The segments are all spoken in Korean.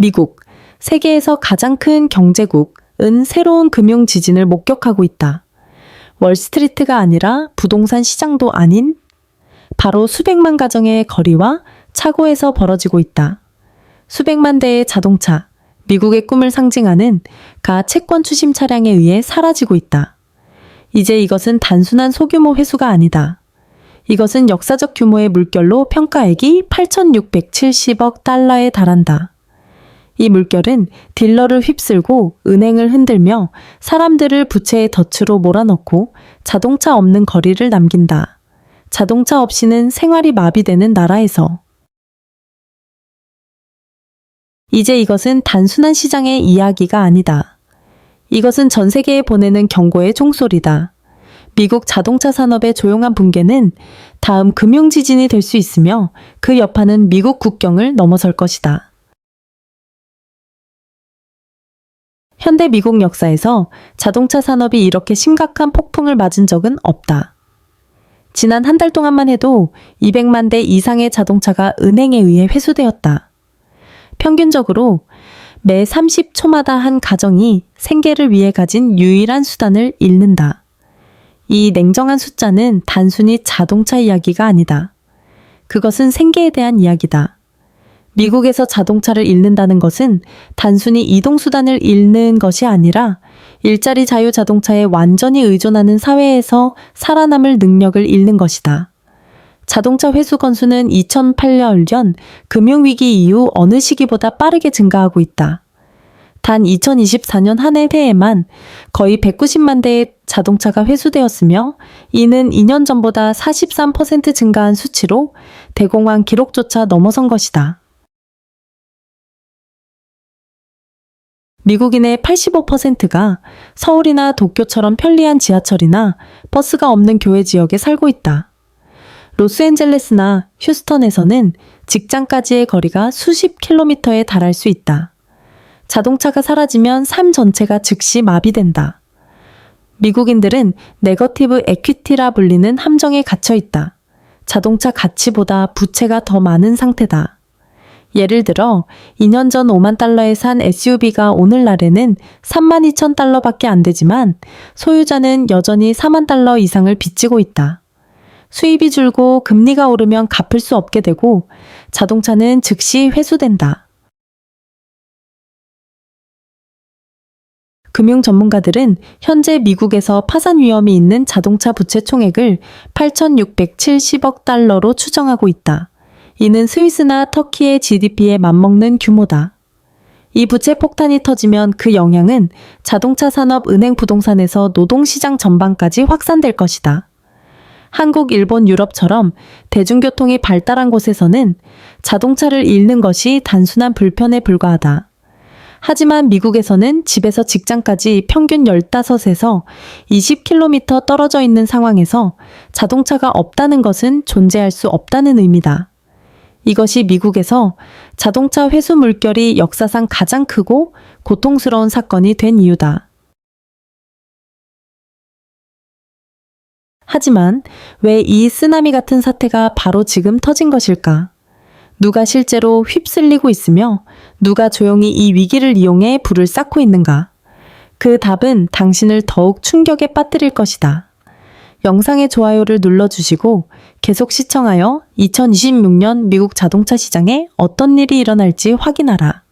미국, 세계에서 가장 큰 경제국은 새로운 금융 지진을 목격하고 있다. 월스트리트가 아니라 부동산 시장도 아닌 바로 수백만 가정의 거리와 차고에서 벌어지고 있다. 수백만 대의 자동차, 미국의 꿈을 상징하는 가 채권 추심 차량에 의해 사라지고 있다. 이제 이것은 단순한 소규모 회수가 아니다. 이것은 역사적 규모의 물결로 평가액이 8,670억 달러에 달한다. 이 물결은 딜러를 휩쓸고 은행을 흔들며 사람들을 부채의 덫으로 몰아넣고 자동차 없는 거리를 남긴다. 자동차 없이는 생활이 마비되는 나라에서. 이제 이것은 단순한 시장의 이야기가 아니다. 이것은 전 세계에 보내는 경고의 총소리다. 미국 자동차 산업의 조용한 붕괴는 다음 금융 지진이 될 수 있으며 그 여파는 미국 국경을 넘어설 것이다. 현대 미국 역사에서 자동차 산업이 이렇게 심각한 폭풍을 맞은 적은 없다. 지난 한 달 동안만 해도 200만 대 이상의 자동차가 은행에 의해 회수되었다. 평균적으로 매 30초마다 한 가정이 생계를 위해 가진 유일한 수단을 잃는다. 이 냉정한 숫자는 단순히 자동차 이야기가 아니다. 그것은 생계에 대한 이야기다. 미국에서 자동차를 잃는다는 것은 단순히 이동수단을 잃는 것이 아니라 일자리 자유 자동차에 완전히 의존하는 사회에서 살아남을 능력을 잃는 것이다. 자동차 회수 건수는 2008년 금융위기 이후 어느 시기보다 빠르게 증가하고 있다. 단 2024년 한 해에만 거의 190만 대의 자동차가 회수되었으며 이는 2년 전보다 43% 증가한 수치로 대공황 기록조차 넘어선 것이다. 미국인의 85%가 서울이나 도쿄처럼 편리한 지하철이나 버스가 없는 교외 지역에 살고 있다. 로스앤젤레스나 휴스턴에서는 직장까지의 거리가 수십 킬로미터에 달할 수 있다. 자동차가 사라지면 삶 전체가 즉시 마비된다. 미국인들은 네거티브 에퀴티라 불리는 함정에 갇혀 있다. 자동차 가치보다 부채가 더 많은 상태다. 예를 들어 2년 전 5만 달러에 산 SUV가 오늘날에는 3만 2천 달러밖에 안 되지만 소유자는 여전히 4만 달러 이상을 빚지고 있다. 수입이 줄고 금리가 오르면 갚을 수 없게 되고 자동차는 즉시 회수된다. 금융 전문가들은 현재 미국에서 파산 위험이 있는 자동차 부채 총액을 8,670억 달러로 추정하고 있다. 이는 스위스나 터키의 GDP에 맞먹는 규모다. 이 부채 폭탄이 터지면 그 영향은 자동차 산업 은행 부동산에서 노동시장 전반까지 확산될 것이다. 한국, 일본, 유럽처럼 대중교통이 발달한 곳에서는 자동차를 잃는 것이 단순한 불편에 불과하다. 하지만 미국에서는 집에서 직장까지 평균 15에서 20km 떨어져 있는 상황에서 자동차가 없다는 것은 존재할 수 없다는 의미다. 이것이 미국에서 자동차 회수 물결이 역사상 가장 크고 고통스러운 사건이 된 이유다. 하지만 왜 이 쓰나미 같은 사태가 바로 지금 터진 것일까? 누가 실제로 휩쓸리고 있으며 누가 조용히 이 위기를 이용해 불을 쌓고 있는가? 그 답은 당신을 더욱 충격에 빠뜨릴 것이다. 영상의 좋아요를 눌러주시고 계속 시청하여 2026년 미국 자동차 시장에 어떤 일이 일어날지 확인하라.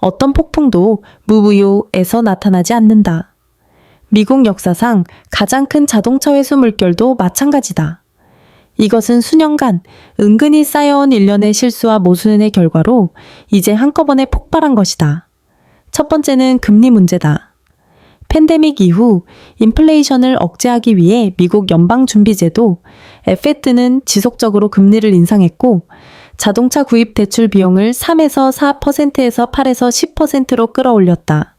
어떤 폭풍도 무브요에서 나타나지 않는다. 미국 역사상 가장 큰 자동차 회수 물결도 마찬가지다. 이것은 수년간 은근히 쌓여온 일련의 실수와 모순의 결과로 이제 한꺼번에 폭발한 것이다. 첫 번째는 금리 문제다. 팬데믹 이후 인플레이션을 억제하기 위해 미국 연방준비제도 FED는 지속적으로 금리를 인상했고 자동차 구입 대출 비용을 3에서 4%에서 8에서 10%로 끌어올렸다.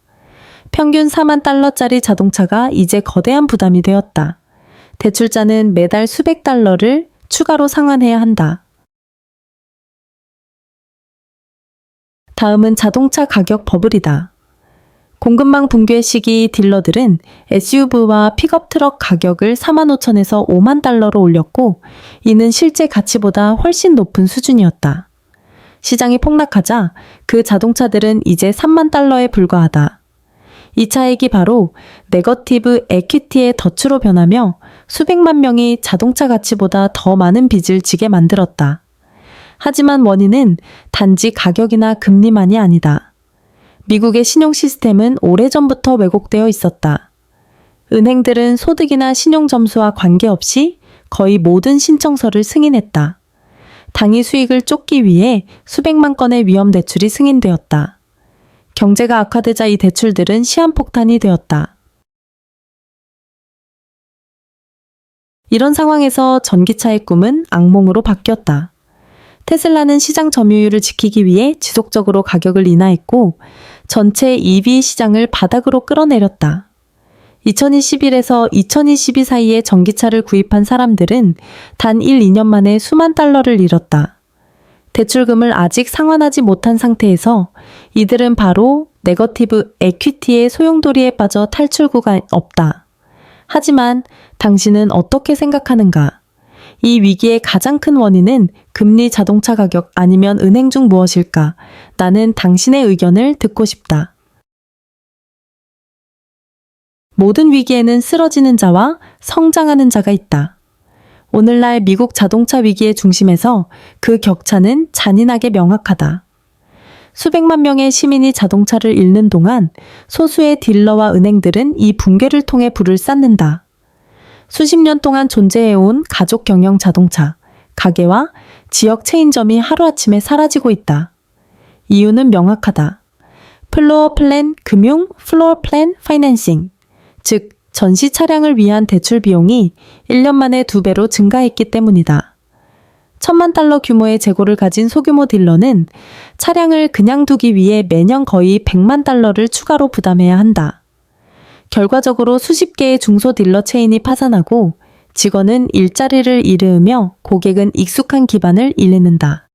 평균 4만 달러짜리 자동차가 이제 거대한 부담이 되었다. 대출자는 매달 수백 달러를 추가로 상환해야 한다. 다음은 자동차 가격 버블이다. 공급망 붕괴 시기 딜러들은 SUV와 픽업 트럭 가격을 4만 5천에서 5만 달러로 올렸고 이는 실제 가치보다 훨씬 높은 수준이었다. 시장이 폭락하자 그 자동차들은 이제 3만 달러에 불과하다. 이 차익이 바로 네거티브 에퀴티의 덫으로 변하며 수백만 명이 자동차 가치보다 더 많은 빚을 지게 만들었다. 하지만 원인은 단지 가격이나 금리만이 아니다. 미국의 신용 시스템은 오래전부터 왜곡되어 있었다. 은행들은 소득이나 신용 점수와 관계없이 거의 모든 신청서를 승인했다. 당이 수익을 쫓기 위해 수백만 건의 위험 대출이 승인되었다. 경제가 악화되자 이 대출들은 시한폭탄이 되었다. 이런 상황에서 전기차의 꿈은 악몽으로 바뀌었다. 테슬라는 시장 점유율을 지키기 위해 지속적으로 가격을 인하했고 전체 EV 시장을 바닥으로 끌어내렸다. 2021에서 2022 사이에 전기차를 구입한 사람들은 단 1, 2년 만에 수만 달러를 잃었다. 대출금을 아직 상환하지 못한 상태에서 이들은 바로 네거티브 에퀴티의 소용돌이에 빠져 탈출구가 없다. 하지만 당신은 어떻게 생각하는가? 이 위기의 가장 큰 원인은 금리 자동차 가격 아니면 은행 중 무엇일까? 나는 당신의 의견을 듣고 싶다. 모든 위기에는 쓰러지는 자와 성장하는 자가 있다. 오늘날 미국 자동차 위기의 중심에서 그 격차는 잔인하게 명확하다. 수백만 명의 시민이 자동차를 잃는 동안 소수의 딜러와 은행들은 이 붕괴를 통해 불을 쌓는다. 수십 년 동안 존재해온 가족 경영 자동차, 가게와 지역 체인점이 하루아침에 사라지고 있다. 이유는 명확하다. 플로어 플랜 금융 플로어 플랜 파이낸싱, 즉 전시 차량을 위한 대출 비용이 1년 만에 두 배로 증가했기 때문이다. 천만 달러 규모의 재고를 가진 소규모 딜러는 차량을 그냥 두기 위해 매년 거의 100만 달러를 추가로 부담해야 한다. 결과적으로 수십 개의 중소 딜러 체인이 파산하고 직원은 일자리를 잃으며 고객은 익숙한 기반을 잃는다.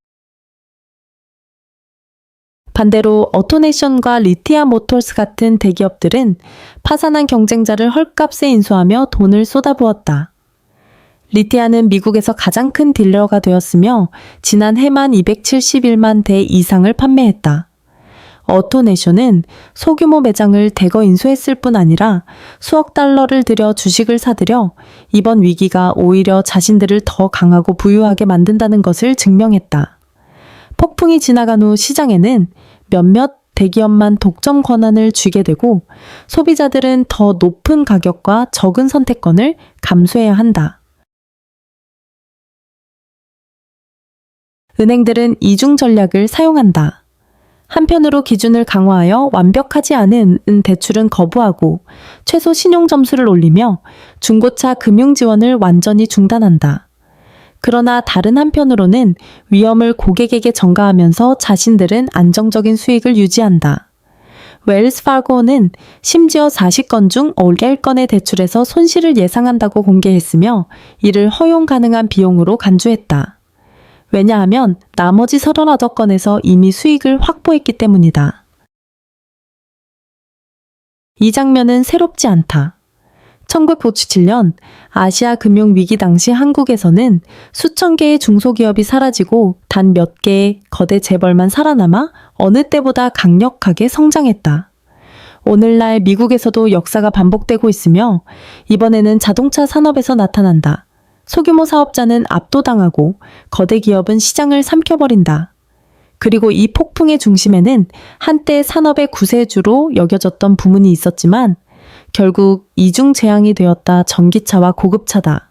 반대로 어토네이션과 리티아 모tor스 같은 대기업들은 파산한 경쟁자를 헐값에 인수하며 돈을 쏟아부었다. 리티아는 미국에서 가장 큰 딜러가 되었으며 지난 해만 271만 대 이상을 판매했다. 어토네이션은 소규모 매장을 대거 인수했을 뿐 아니라 수억 달러를 들여 주식을 사들여 이번 위기가 오히려 자신들을 더 강하고 부유하게 만든다는 것을 증명했다. 폭풍이 지나간 후 시장에는 몇몇 대기업만 독점 권한을 쥐게 되고 소비자들은 더 높은 가격과 적은 선택권을 감수해야 한다. 은행들은 이중 전략을 사용한다. 한편으로 기준을 강화하여 완벽하지 않은 대출은 거부하고 최소 신용 점수를 올리며 중고차 금융 지원을 완전히 중단한다. 그러나 다른 한편으로는 위험을 고객에게 전가하면서 자신들은 안정적인 수익을 유지한다. 웰스 파고는 심지어 40건 중 10건의 대출에서 손실을 예상한다고 공개했으며 이를 허용 가능한 비용으로 간주했다. 왜냐하면 나머지 39건에서 이미 수익을 확보했기 때문이다. 이 장면은 새롭지 않다. 1997년 아시아 금융 위기 당시 한국에서는 수천 개의 중소기업이 사라지고 단 몇 개의 거대 재벌만 살아남아 어느 때보다 강력하게 성장했다. 오늘날 미국에서도 역사가 반복되고 있으며 이번에는 자동차 산업에서 나타난다. 소규모 사업자는 압도당하고 거대 기업은 시장을 삼켜버린다. 그리고 이 폭풍의 중심에는 한때 산업의 구세주로 여겨졌던 부문이 있었지만 결국 이중 재앙이 되었다 전기차와 고급차다.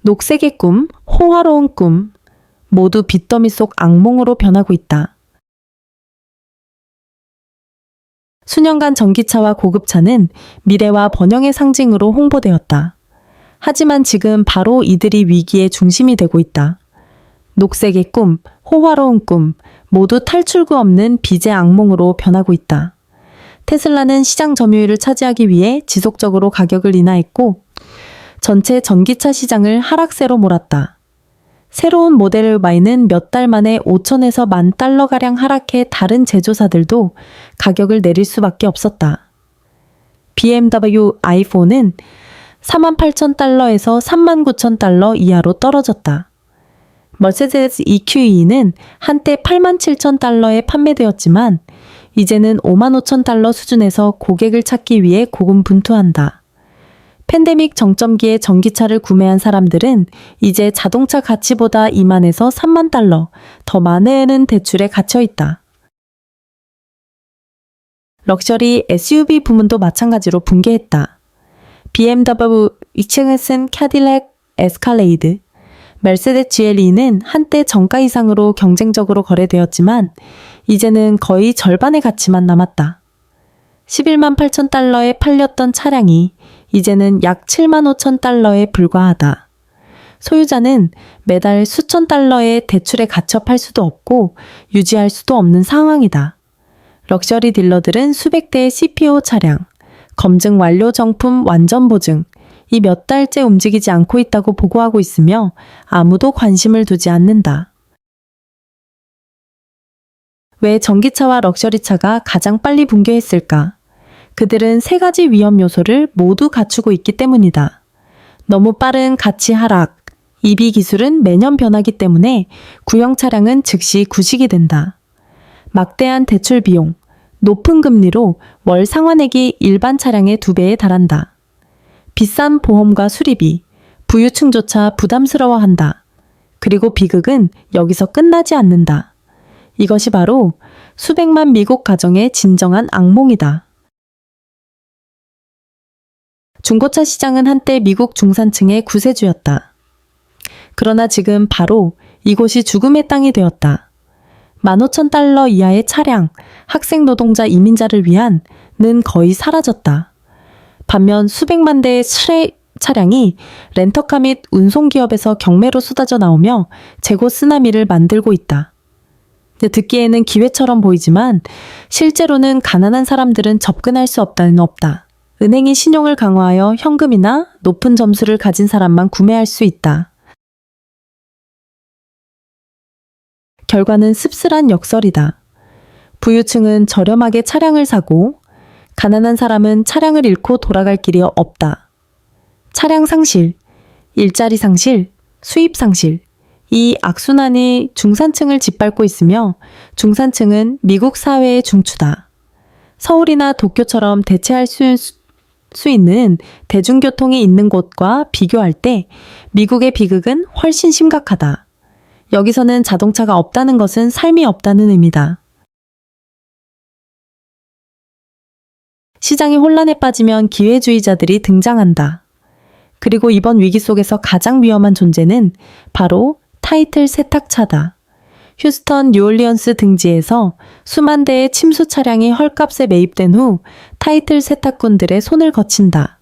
녹색의 꿈, 호화로운 꿈, 모두 빚더미 속 악몽으로 변하고 있다. 수년간 전기차와 고급차는 미래와 번영의 상징으로 홍보되었다. 하지만 지금 바로 이들이 위기의 중심이 되고 있다. 녹색의 꿈, 호화로운 꿈, 모두 탈출구 없는 빚의 악몽으로 변하고 있다. 테슬라는 시장 점유율을 차지하기 위해 지속적으로 가격을 인하했고 전체 전기차 시장을 하락세로 몰았다. 새로운 모델을 Y는 몇 달 만에 5천에서 만 달러가량 하락해 다른 제조사들도 가격을 내릴 수밖에 없었다. BMW i4는 48,000달러에서 39,000달러 이하로 떨어졌다. 머세데스 EQE는 한때 87,000달러에 판매되었지만 이제는 55,000달러 수준에서 고객을 찾기 위해 고군분투한다. 팬데믹 정점기에 전기차를 구매한 사람들은 이제 자동차 가치보다 2만에서 3만 달러 더 많은 대출에 갇혀 있다. 럭셔리 SUV 부문도 마찬가지로 붕괴했다. BMW, 익층슨 캐딜렉 에스칼레이드, 메르세데스 GLE는 한때 정가 이상으로 경쟁적으로 거래되었지만 이제는 거의 절반의 가치만 남았다. 11만 8천 달러에 팔렸던 차량이 이제는 약 7만 5천 달러에 불과하다. 소유자는 매달 수천 달러의 대출에 갇혀 팔 수도 없고 유지할 수도 없는 상황이다. 럭셔리 딜러들은 수백 대의 CPO 차량, 검증 완료 정품 완전 보증, 이 몇 달째 움직이지 않고 있다고 보고하고 있으며 아무도 관심을 두지 않는다. 왜 전기차와 럭셔리차가 가장 빨리 붕괴했을까? 그들은 세 가지 위험 요소를 모두 갖추고 있기 때문이다. 너무 빠른 가치 하락, EV 기술은 매년 변하기 때문에 구형 차량은 즉시 구식이 된다. 막대한 대출 비용, 높은 금리로 월 상환액이 일반 차량의 두 배에 달한다. 비싼 보험과 수리비, 부유층조차 부담스러워한다. 그리고 비극은 여기서 끝나지 않는다. 이것이 바로 수백만 미국 가정의 진정한 악몽이다. 중고차 시장은 한때 미국 중산층의 구세주였다. 그러나 지금 바로 이곳이 죽음의 땅이 되었다. 15,000달러 이하의 차량, 학생 노동자 이민자를 위한 는 거의 사라졌다. 반면 수백만 대의 스레 차량이 렌터카 및 운송기업에서 경매로 쏟아져 나오며 재고 쓰나미를 만들고 있다. 듣기에는 기회처럼 보이지만 실제로는 가난한 사람들은 접근할 수 없다는 없다. 은행이 신용을 강화하여 현금이나 높은 점수를 가진 사람만 구매할 수 있다. 결과는 씁쓸한 역설이다. 부유층은 저렴하게 차량을 사고 가난한 사람은 차량을 잃고 돌아갈 길이 없다. 차량 상실, 일자리 상실, 수입 상실. 이 악순환이 중산층을 짓밟고 있으며 중산층은 미국 사회의 중추다. 서울이나 도쿄처럼 대체할 수, 수 있는 대중교통이 있는 곳과 비교할 때 미국의 비극은 훨씬 심각하다. 여기서는 자동차가 없다는 것은 삶이 없다는 의미다. 시장이 혼란에 빠지면 기회주의자들이 등장한다. 그리고 이번 위기 속에서 가장 위험한 존재는 바로 타이틀 세탁차다. 휴스턴 뉴올리언스 등지에서 수만 대의 침수 차량이 헐값에 매입된 후 타이틀 세탁꾼들의 손을 거친다.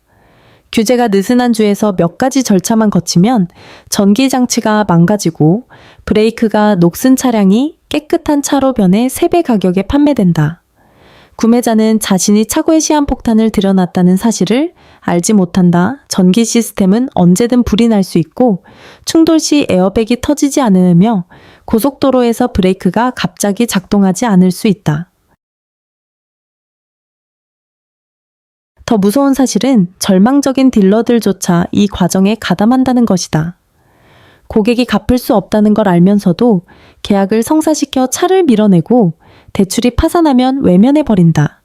규제가 느슨한 주에서 몇 가지 절차만 거치면 전기 장치가 망가지고 브레이크가 녹슨 차량이 깨끗한 차로 변해 3배 가격에 판매된다. 구매자는 자신이 차고에 시한폭탄을 들여놨다는 사실을 알지 못한다. 전기 시스템은 언제든 불이 날 수 있고 충돌 시 에어백이 터지지 않으며 고속도로에서 브레이크가 갑자기 작동하지 않을 수 있다. 더 무서운 사실은 절망적인 딜러들조차 이 과정에 가담한다는 것이다. 고객이 갚을 수 없다는 걸 알면서도 계약을 성사시켜 차를 밀어내고 대출이 파산하면 외면해버린다.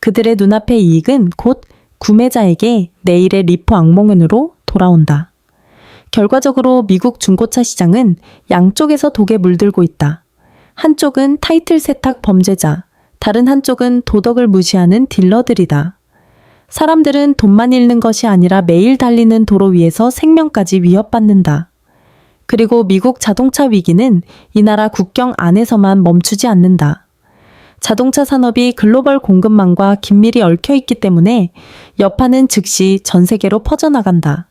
그들의 눈앞의 이익은 곧 구매자에게 내일의 리포 악몽으로 돌아온다. 결과적으로 미국 중고차 시장은 양쪽에서 독에 물들고 있다. 한쪽은 타이틀 세탁 범죄자, 다른 한쪽은 도덕을 무시하는 딜러들이다. 사람들은 돈만 잃는 것이 아니라 매일 달리는 도로 위에서 생명까지 위협받는다. 그리고 미국 자동차 위기는 이 나라 국경 안에서만 멈추지 않는다. 자동차 산업이 글로벌 공급망과 긴밀히 얽혀 있기 때문에 여파는 즉시 전 세계로 퍼져나간다.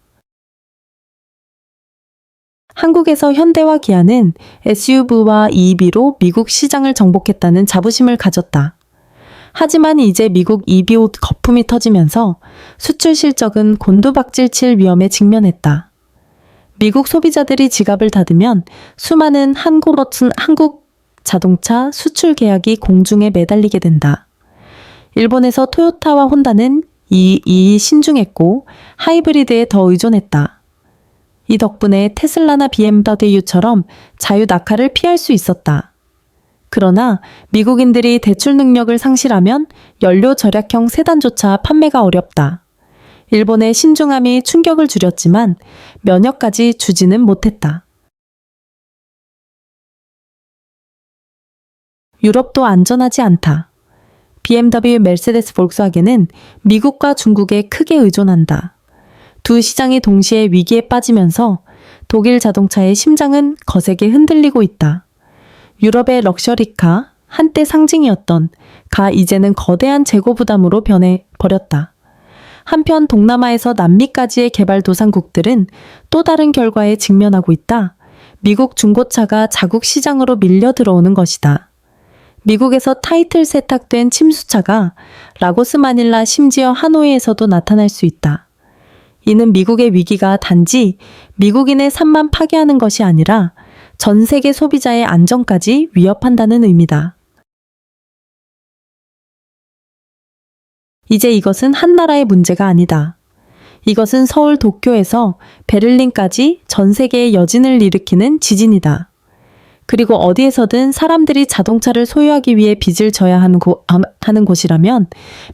한국에서 현대와 기아는 SUV와 EV로 미국 시장을 정복했다는 자부심을 가졌다. 하지만 이제 미국 옷 거품이 터지면서 수출 실적은 곤두박질 칠 위험에 직면했다. 미국 소비자들이 지갑을 닫으면 수많은 한국, 한국 자동차 수출 계약이 공중에 매달리게 된다. 일본에서 토요타와 혼다는 이, 이 신중했고 하이브리드에 더 의존했다. 이 덕분에 테슬라나 BMW처럼 자유 낙하를 피할 수 있었다. 그러나 미국인들이 대출 능력을 상실하면 연료 절약형 세단조차 판매가 어렵다. 일본의 신중함이 충격을 줄였지만 면역까지 주지는 못했다. 유럽도 안전하지 않다. BMW, 메르세데스, 볼kswagen은 미국과 중국에 크게 의존한다. 두 시장이 동시에 위기에 빠지면서 독일 자동차의 심장은 거세게 흔들리고 있다. 유럽의 럭셔리카, 한때 상징이었던 가 이제는 거대한 재고 부담으로 변해 버렸다. 한편 동남아에서 남미까지의 개발도상국들은 또 다른 결과에 직면하고 있다. 미국 중고차가 자국 시장으로 밀려 들어오는 것이다. 미국에서 타이틀 세탁된 침수차가 라고스 마닐라 심지어 하노이에서도 나타날 수 있다. 이는 미국의 위기가 단지 미국인의 삶만 파괴하는 것이 아니라 전 세계 소비자의 안전까지 위협한다는 의미다. 이제 이것은 한 나라의 문제가 아니다. 이것은 서울 도쿄에서 베를린까지 전 세계에 여진을 일으키는 지진이다. 그리고 어디에서든 사람들이 자동차를 소유하기 위해 빚을 져야 하는, 곳, 하는 곳이라면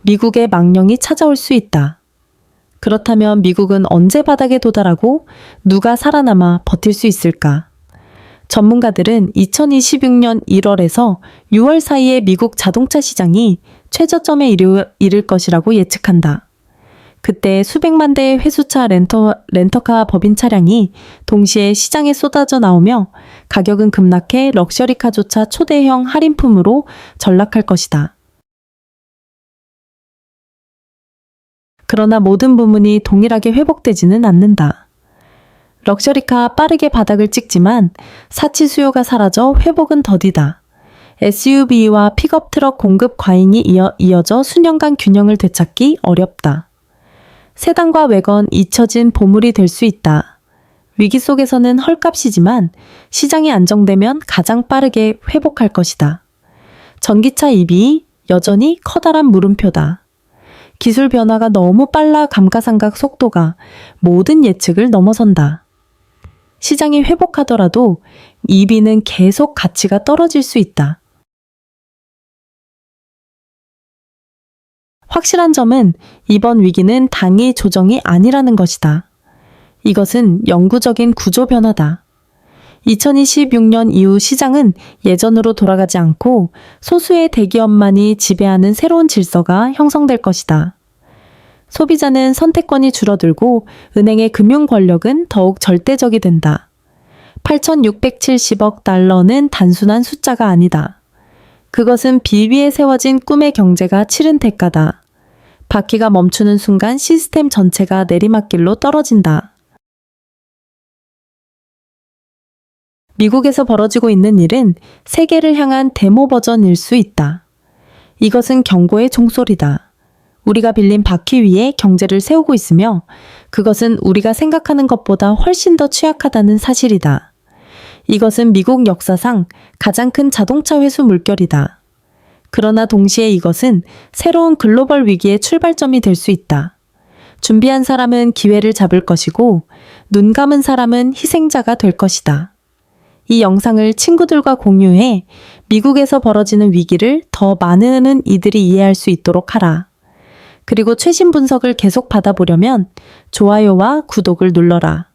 미국의 망령이 찾아올 수 있다. 그렇다면 미국은 언제 바닥에 도달하고 누가 살아남아 버틸 수 있을까? 전문가들은 2026년 1월에서 6월 사이에 미국 자동차 시장이 최저점에 이르, 이를 것이라고 예측한다. 그때 수백만 대의 회수차 렌터, 렌터카 법인 차량이 동시에 시장에 쏟아져 나오며 가격은 급락해 럭셔리카조차 초대형 할인품으로 전락할 것이다. 그러나 모든 부문이 동일하게 회복되지는 않는다. 럭셔리카 빠르게 바닥을 찍지만 사치 수요가 사라져 회복은 더디다. SUV와 픽업 트럭 공급 과잉이 이어, 이어져 수년간 균형을 되찾기 어렵다. 세단과 외건 잊혀진 보물이 될 수 있다. 위기 속에서는 헐값이지만 시장이 안정되면 가장 빠르게 회복할 것이다. 전기차 EV 여전히 커다란 물음표다. 기술 변화가 너무 빨라 감가상각 속도가 모든 예측을 넘어선다. 시장이 회복하더라도 EV는 계속 가치가 떨어질 수 있다. 확실한 점은 이번 위기는 당의 조정이 아니라는 것이다. 이것은 영구적인 구조 변화다. 2026년 이후 시장은 예전으로 돌아가지 않고 소수의 대기업만이 지배하는 새로운 질서가 형성될 것이다. 소비자는 선택권이 줄어들고 은행의 금융 권력은 더욱 절대적이 된다. 8,670억 달러는 단순한 숫자가 아니다. 그것은 비위에 세워진 꿈의 경제가 치른 대가다. 바퀴가 멈추는 순간 시스템 전체가 내리막길로 떨어진다. 미국에서 벌어지고 있는 일은 세계를 향한 데모 버전일 수 있다. 이것은 경고의 종소리다. 우리가 빌린 바퀴 위에 경제를 세우고 있으며 그것은 우리가 생각하는 것보다 훨씬 더 취약하다는 사실이다. 이것은 미국 역사상 가장 큰 자동차 회수 물결이다. 그러나 동시에 이것은 새로운 글로벌 위기의 출발점이 될 수 있다. 준비한 사람은 기회를 잡을 것이고 눈 감은 사람은 희생자가 될 것이다. 이 영상을 친구들과 공유해 미국에서 벌어지는 위기를 더 많은 이들이 이해할 수 있도록 하라. 그리고 최신 분석을 계속 받아보려면 좋아요와 구독을 눌러라.